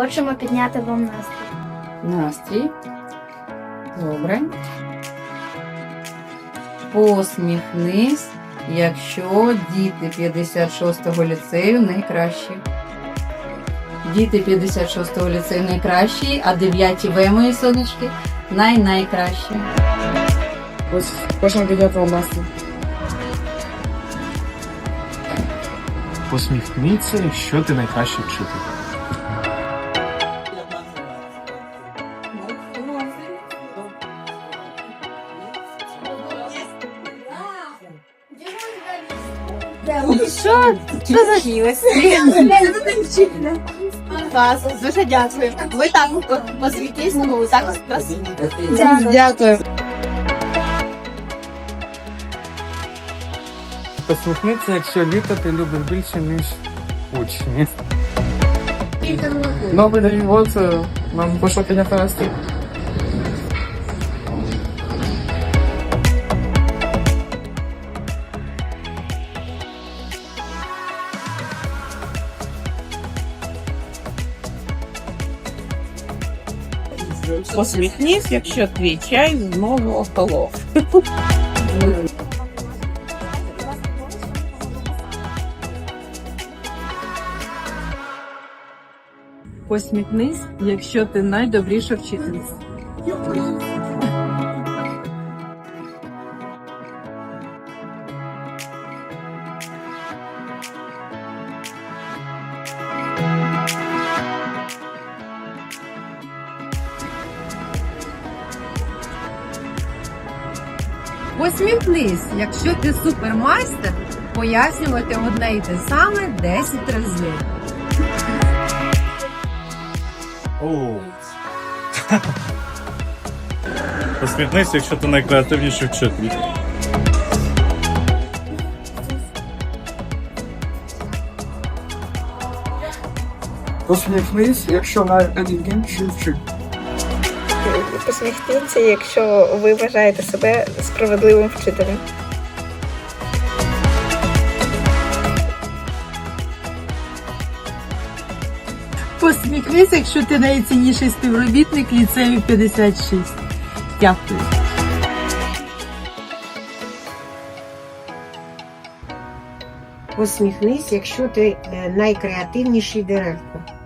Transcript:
Хочемо підняти вам настрій. Настрій. Добре. Посміхнись, якщо діти 56-го ліцею найкращі. Діти 56-го ліцею найкращі, а 9 В, мої сонечки, най-найкращі. Ось хочемо підняти вам настрій. Посміхніться, якщо ти найкращий вчитель. Що? Що захотілося? Клас, дуже дякую. Ви так посвітись, ну так нас. Дякую. Посміхнися, якщо літо ти любиш більше, ніж учні. Новий е, нам пішов підняти настрій. Посміхнись, якщо твій чай знову охолов. Посміхнись, якщо ти найдобріша вчительниця. Посміхнись, якщо ти супермайстер, пояснювати одне і те саме 10 разів. Оу. Посміхнися, якщо ти найкреативніший вчитель. Посміхнись, якщо найелегантніший вчитель. Посміхніться, якщо ви вважаєте себе справедливим вчителем. Посміхнись, якщо ти найцінніший співробітник ліцею 56. Дякую. Посміхнись, якщо ти е, найкреативніший директор.